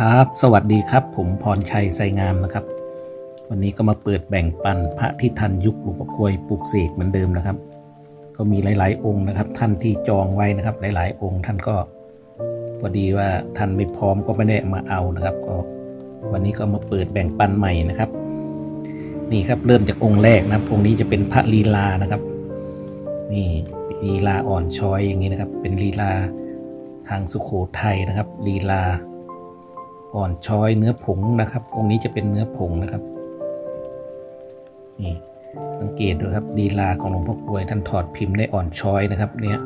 ครับ สวัสดีครับ ผมพรชัยไซงามนะครับ วันนี้ก็มาเปิดแบ่งปันพระที่ทันยุคหลวงพ่อกวยปลูกเสกเหมือนเดิมนะครับ ก็มีหลาย ๆ องค์นะครับ ท่านที่จองไว้นะครับ หลาย ๆ องค์ท่านก็พอดีว่าท่านไม่พร้อมก็ไม่ได้มาเอานะครับ ก็วันนี้ก็มาเปิดแบ่งปันใหม่นะครับ นี่ครับเริ่มจากองค์แรกนะองค์นี้จะเป็นพระลีลานะครับ นี่ลีลาอ่อนช้อยอย่างนี้นะครับ เป็นลีลาทางสุโขทัยนะครับลีลา อ่อนช้อยเนื้อผงนะครับ องค์นี้จะเป็นเนื้อผงนะครับนี่สังเกตดูครับลีลาของหลวงพ่อกลวยท่านถอดพิมพ์ได้อ่อนช้อยนะครับเนี่ย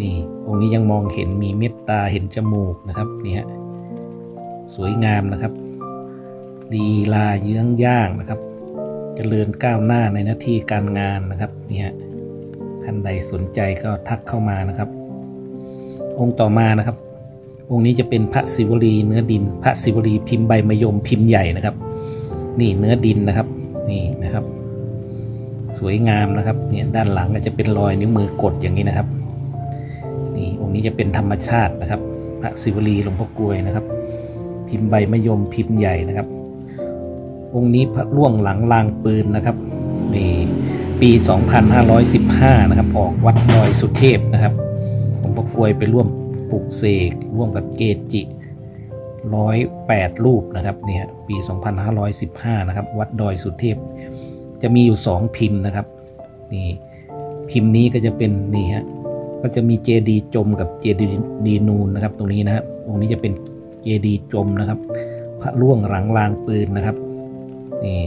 นี่องค์นี้ยังมองเห็นมีเม็ดตาเห็นจมูกนะครับเนี่ยสวยงามนะครับลีลาเยื้องย่างนะครับจเจริญก้าวหน้าในหน้าที่การงานนะครับเนี่ยท่านใดสนใจก็ทักเข้ามานะครับ องค์ต่อมานะครับ องค์นี้จะเป็นพระศิวลีเนื้อดิน พระศิวลีพิมพ์ใบมะยมพิมพ์ใหญ่นะครับ นี่เนื้อดินนะครับ นี่นะครับ สวยงามนะครับ เนี่ยด้านหลังก็จะเป็นรอยนิ้วมือกดอย่างนี้นะครับ นี่องค์นี้จะเป็นธรรมชาตินะครับ พระศิวลีหลวงพ่อกลวยนะครับ พิมพ์ใบมะยมพิมพ์ใหญ่นะครับ องค์นี้พระล่วงหลังลางปืนนะครับ นี่ปี 2515 นะครับ ออกวัดดอยสุเทพนะครับ หลวงพ่อกลวยไปร่วม ปลุกเสกร่วมกับเกจิร้อยแปดรูปนะครับเนี่ยปี 2515 นะครับ วัดดอยสุเทพ จะมีอยู่ 2 พิมพ์นะครับนี่พิมพ์นี้ก็จะเป็นนี่ฮะก็จะมีเจดีจมกับเจดีนูนนะครับ ตรงนี้นะครับตรงนี้จะเป็นเจดีจมนะครับ พระล่วงหลังลางปืนนะครับนี่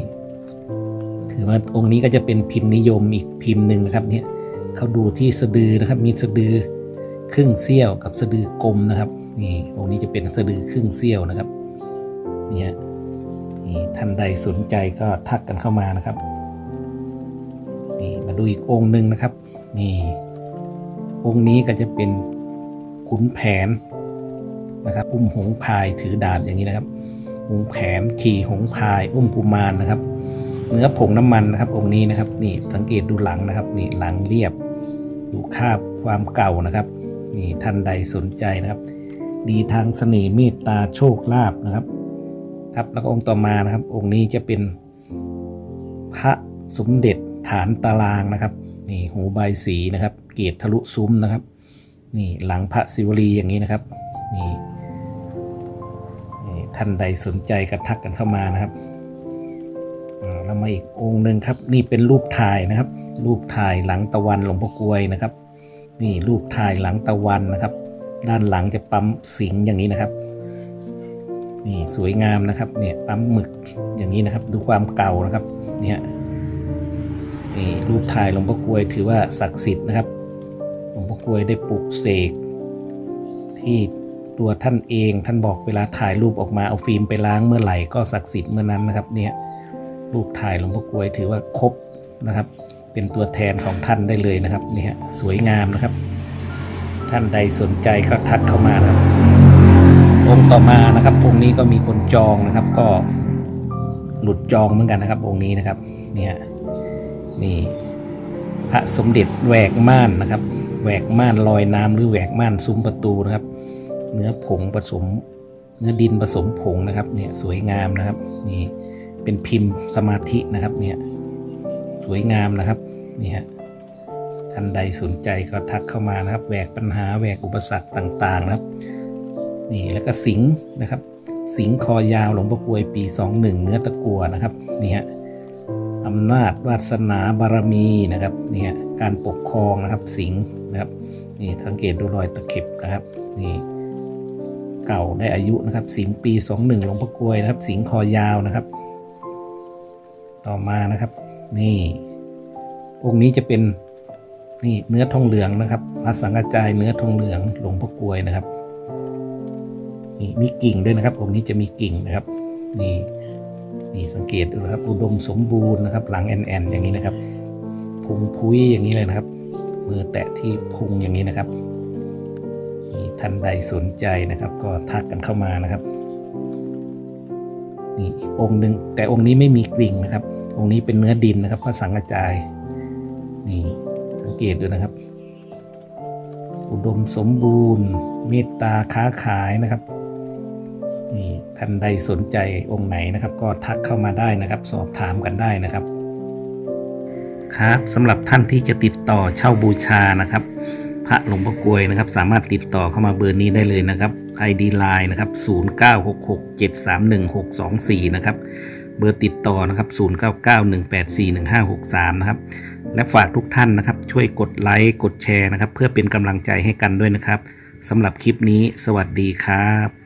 ถือว่าองค์นี้ก็จะเป็นพิมพ์นิยมอีกพิมพ์หนึ่งนะครับเนี่ยเขาดูที่สะดือนะครับ มีสะดือ ครึ่งเสี้ยวกับสะดือกลมนะครับนี่องค์นี้จะเป็นสะดือครึ่งเสี้ยวนะครับนี่ยนี่ท่านใดสนใจก็ทักกันเข้ามานะครับนี่มาดูอีกองค์หนึ่งนะครับนี่องค์นี้ก็จะเป็นขุนแผนนะครับ อุ้มหงพายถือดาบอย่างนี้นะครับหงแผนขี่หงพายอุ้มกุมารนะครับ เนื้อผงน้ำมันนะครับ องค์นี้นะครับ นี่สังเกตดูหลังนะครับ นี่หลังเรียบ ดูคาบความเก่านะครับ นี่ท่านใดสนใจนะครับ ดีทางเสน่ห์เมตตาโชคลาภนะครับ ครับแล้วก็องค์ต่อมานะครับ องค์นี้จะเป็นพระสมเด็จฐานตารางนะครับนี่หูใบสีนะครับ เกตทะลุซุ้มนะครับ นี่หลังพระศิวลีอย่างนี้นะครับนี่นี่ท่านใดสนใจก็ทักกันเข้ามานะครับแล้วมาอีกองค์หนึ่งครับ นี่เป็นรูปถ่ายนะครับ รูปถ่ายหลังตะวันหลวงพ่อกลวยนะครับ นี่รูปถ่ายหลังตะวันนะครับ ด้านหลังจะปั๊มสิงอย่างนี้นะครับนี่สวยงามนะครับเนี่ยปั๊มหมึกอย่างนี้นะครับ ดูความเก่านะครับเนี่ยนี่รูปถ่ายหลวงพ่อกลวยถือว่าศักดิ์สิทธิ์นะครับหลวงพ่อกลวยได้ปลุกเสกที่ตัวท่านเองท่านบอกเวลาถ่ายรูปออกมาเอาฟิล์มไปล้างเมื่อไหร่ก็ศักดิ์สิทธิ์เมื่อนั้นนะครับเนี่ยรูปถ่ายหลวงพ่อกลวยถือว่าครบนะครับ เป็นตัวแทนของท่านได้เลยนะครับนี่ยสวยงามนะครับ ท่านใดสนใจก็ทักเข้ามานะครับองค์ต่อมานะครับองค์นี้ก็มีคนจองนะครับ ก็หลุดจองเหมือนกันนะครับ องค์นี้นะครับนี่ยนี่พระสมเด็จแหวกม่านนะครับแหวกม่านลอยน้ำหรือแหวกม่านซุ้มประตูนะครับ เนื้อผงผสม เนื้อดินผสมผงนะครับเนี่ยสวยงามนะครับนี่เป็นพิมพ์สมาธินะครับเนี่ย สวยงามนะครับนี่ฮะท่านใดสนใจก็ทักเข้ามานะครับแหวกปัญหาแหวกอุปสรรคต่าง ๆ นะครับ นี่แล้วก็สิงห์นะครับ สิงห์คอยาวหลวงพ่อกวยปี 21 เนื้อตะกัวนะครับนี่ฮะอำนาจวาสนาบารมีนะครับนี่ฮะการปกครองนะครับสิงห์นะครับนี่สังเกตดูรอยตะเข็บนะครับนี่เก่าได้อายุนะครับ สิงห์ปี 21 หลวงพ่อกวยนะครับ สิงห์คอยาวนะครับ ต่อมานะครับ นี่ องค์นี้จะเป็นนี่เนื้อทองเหลืองนะครับพระสังฆจายเนื้อทองเหลืองหลวงพ่อกลวยนะครับนี่มีกิ่งด้วยนะครับ องค์นี้จะมีกิ่งนะครับ นี่นี่สังเกตดูนะครับ อุดมสมบูรณ์นะครับ หลังแอนแอนอย่างนี้นะครับ พุงพุ้ยอย่างนี้เลยนะครับ มือแตะที่พุงอย่างนี้นะครับนี่ท่านใดสนใจนะครับ ก็ทักกันเข้ามานะครับ นี่องค์หนึ่งแต่องค์นี้ไม่มีกลิ่งนะครับ องค์นี้เป็นเนื้อดินนะครับพระสังฆจายนี่สังเกตดูนะครับ อุดมสมบูรณ์ เมตตาค้าขายนะครับนี่ท่านใดสนใจองค์ไหนนะครับ ก็ทักเข้ามาได้นะครับ สอบถามกันได้นะครับ ครับสำหรับท่านที่จะติดต่อเช่าบูชานะครับ พระหลวงพ่อกลวยนะครับ สามารถติดต่อเข้ามาเบอร์นี้ได้เลยนะครับ ID Line นะครับ 0966731624 นะครับ เบอร์ติดต่อนะครับ 0991841563 นะครับ และฝากทุกท่านนะครับ ช่วยกดไลค์ กดแชร์นะครับ เพื่อเป็นกำลังใจให้กันด้วยนะครับสำหรับคลิปนี้ สวัสดีครับ